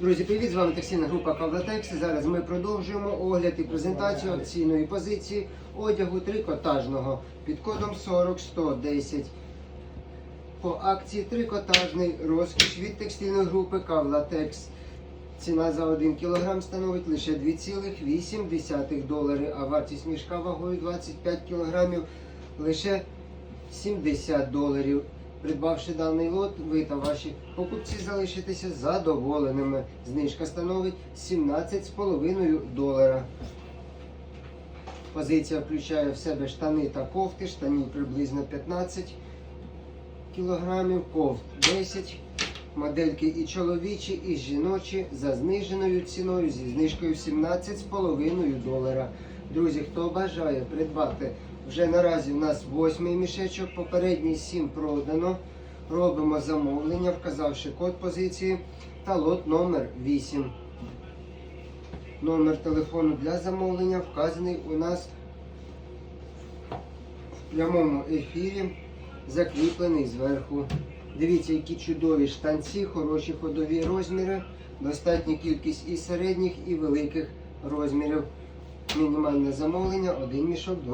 Друзі, привіт! З вами текстильна група Кавлатекс. Зараз ми продовжуємо огляд і презентацію акційної позиції одягу трикотажного під кодом 40110. По акції трикотажний розкіш від текстильної групи Кавлатекс. Ціна за 1 кг становить лише 2,8 долари, а вартість мішка вагою 25 кг лише 70 доларів. Придбавши даний лот, ви та ваші покупці залишитеся задоволеними. Знижка становить 17,5 долара. Позиція включає в себе штани та кофти, штанів приблизно 15 кілограмів, кофт 10 Модельки і чоловічі, і жіночі за зниженою ціною зі знижкою 17,5 долара. Друзі, хто бажає придбати, вже наразі у нас восьмий мішечок, попередній 7 продано. Робимо замовлення, вказавши код позиції та лот номер 8. Номер телефону для замовлення вказаний у нас в прямому ефірі, закріплений зверху. Дивіться, які чудові штанці, хороші ходові розміри, достатня кількість і середніх, і великих розмірів. Мінімальне замовлення, один мішок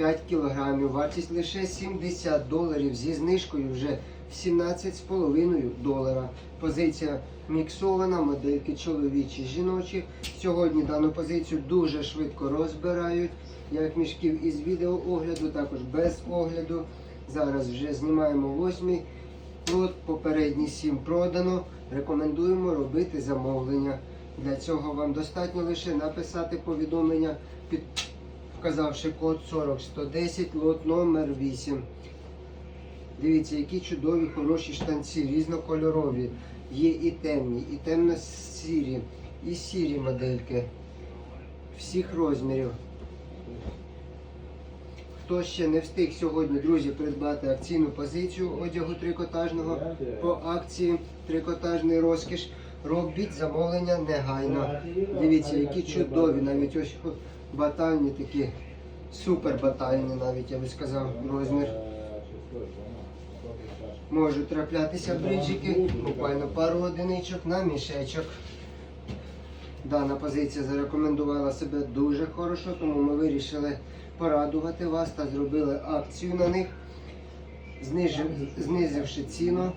25 кілограмів. Вартість лише 70 доларів зі знижкою вже в 17,5 долара. Позиція міксована, модельки чоловічі, жіночі. Сьогодні дану позицію дуже швидко розбирають, як мішків із відеоогляду, також без огляду. Зараз вже знімаємо восьмий лот, попередні сім продано. Рекомендуємо робити замовлення. Для цього вам достатньо лише написати повідомлення, під, вказавши код 40110, лот номер 8. Дивіться, які чудові, хороші штанці, різнокольорові. Є і темні, і темно-сірі, і сірі модельки всіх розмірів. Хто ще не встиг сьогодні, друзі, придбати акційну позицію одягу трикотажного по акції трикотажний розкіш, робіть замовлення негайно. Дивіться, які чудові, навіть ось батальні такі, супер батальні, навіть я би сказав, розмір. Можуть траплятися бриджики, буквально пару одиничок на мішечок. Дана позиція зарекомендувала себе дуже хорошо, тому ми вирішили порадувати вас та зробили акцію на них, знизивши ціну.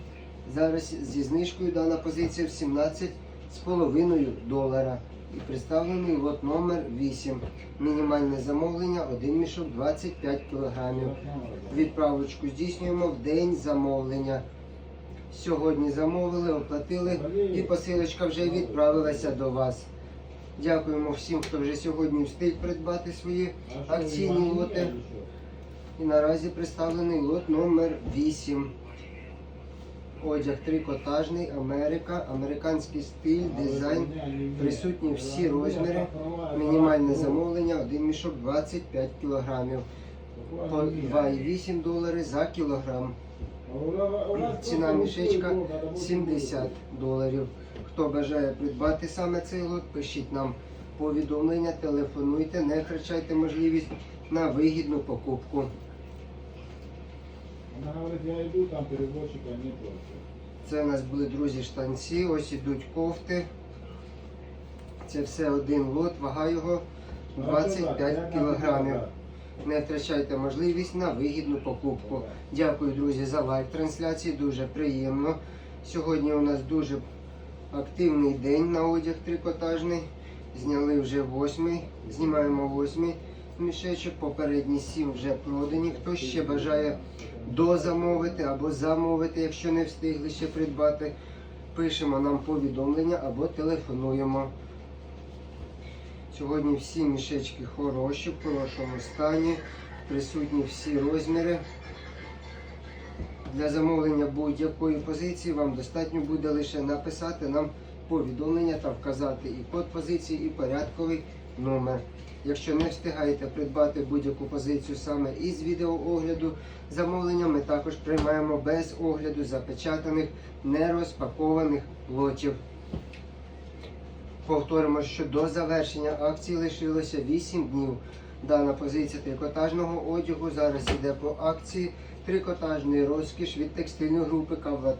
Зараз зі знижкою дана позиція в 17,5 долара. І представлений лот номер 8. Мінімальне замовлення, один мішок 25 кілограмів. Відправочку здійснюємо в день замовлення. Сьогодні замовили, оплатили і посилочка вже відправилася до вас. Дякуємо всім, хто вже сьогодні встиг придбати свої акційні лоти. І наразі представлений лот номер 8. Одяг трикотажний, Америка, американський стиль, дизайн, присутні всі розміри. Мінімальне замовлення, один мішок 25 кілограмів. По 2,8 долари за кілограм. Ціна мішечка 70 доларів. Хто бажає придбати саме цей лот, пишіть нам повідомлення, телефонуйте, не втрачайте можливість на вигідну покупку. Говорит, я иду, там переводчика нет вообще. Це у нас були друзі штанці, ось ідуть кофти. Це все один лот, вага його 25 кілограмів. Не втрачайте можливість на вигідну покупку. Дякую, друзі, за лайк трансляції. Дуже приємно. Сьогодні у нас дуже активний день на одяг трикотажний. Зняли вже восьмий, знімаємо восьмий мішечок. Попередні сім вже продані. Хто ще бажає дозамовити або замовити, якщо не встигли ще придбати, пишемо нам повідомлення або телефонуємо. Сьогодні всі мішечки хороші, в хорошому стані, присутні всі розміри. Для замовлення будь-якої позиції вам достатньо буде лише написати нам повідомлення та вказати і код позиції, і порядковий номер. Якщо не встигаєте придбати будь-яку позицію саме із відеоогляду, замовлення ми також приймаємо без огляду запечатаних, нерозпакованих лотів. Повторимо, що до завершення акції лишилося 8 днів. Дана позиція трикотажного одягу зараз йде по акції трикотажний розкіш від текстильної групи Кавлате.